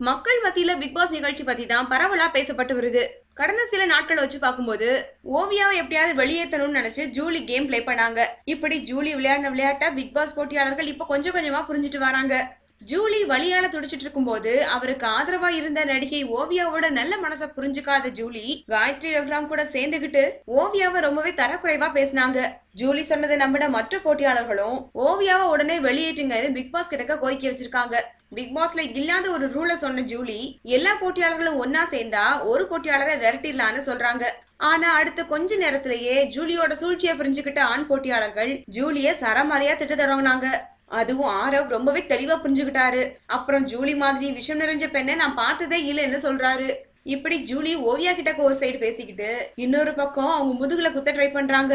மக்கள் மத்தியில big pass நிகழ்ச்சி பத்தி தான் பரவலா பேசப்பட்டு வருது. கடந்த சில நாட்கள் வச்சு பார்க்கும்போது ஓவியாவை எப்படியாவது வெளியேற்றணும்னு நினைச்சு ஜூலி கேம் ப்ளே பண்ணாங்க. இப்படி ஜூலி விளையாடின விளையாட்ட பிக் பாஸ் போட்டியாளர்கள் இப்ப கொஞ்சம் கொஞ்சமா புரிஞ்சுட்டு வராங்க. ஜூலி வழியால துடிச்சிட்டு இருக்கும்போது அவருக்கு ஆதரவா இருந்த நடிகை ஓவியாவோட நல்ல மனசை புரிஞ்சுக்காத ஜூலி காயத்ரி ரகுராம் கூட சேர்ந்துகிட்டு ஓவியாவை ரொம்பவே தரக்குறைவா பேசினாங்க. ஜூலி சொன்னதை நம்பின மற்ற போட்டியாளர்களும் ஓவியாவை உடனே வெளியேற்றுங்கன்னு பிக் பாஸ் கிட்ட கோரிக்கை வச்சிருக்காங்க. பிக் பாஸ்ல இல்லாத ஒரு ரூலை சொன்ன ஜூலி எல்லா போட்டியாளர்களும் ஒன்னா சேர்ந்தா ஒரு போட்டியாளரை விரட்டிடலான்னு சொல்றாங்க. ஆனா அடுத்த கொஞ்ச நேரத்திலேயே ஜூலியோட சூழ்ச்சியை புரிஞ்சுக்கிட்ட ஆண் போட்டியாளர்கள் ஜூலிய சரமாரியா திட்ட தொடங்கினாங்க அதுவும் ஆரவ் ரொம்பவே தெளிவா புரிஞ்சுக்கிட்டாரு. அப்புறம் ஜூலி மாதிரி விஷம் நிறைஞ்ச பெண்ணை நான் பார்த்ததே இல்லைன்னு சொல்றாரு. இப்படி ஜூலி ஓவியா கிட்ட ஒரு சைடு பேசிக்கிட்டு இன்னொரு பக்கம் அவங்க முதுகுல குத்த ட்ரை பண்றாங்க.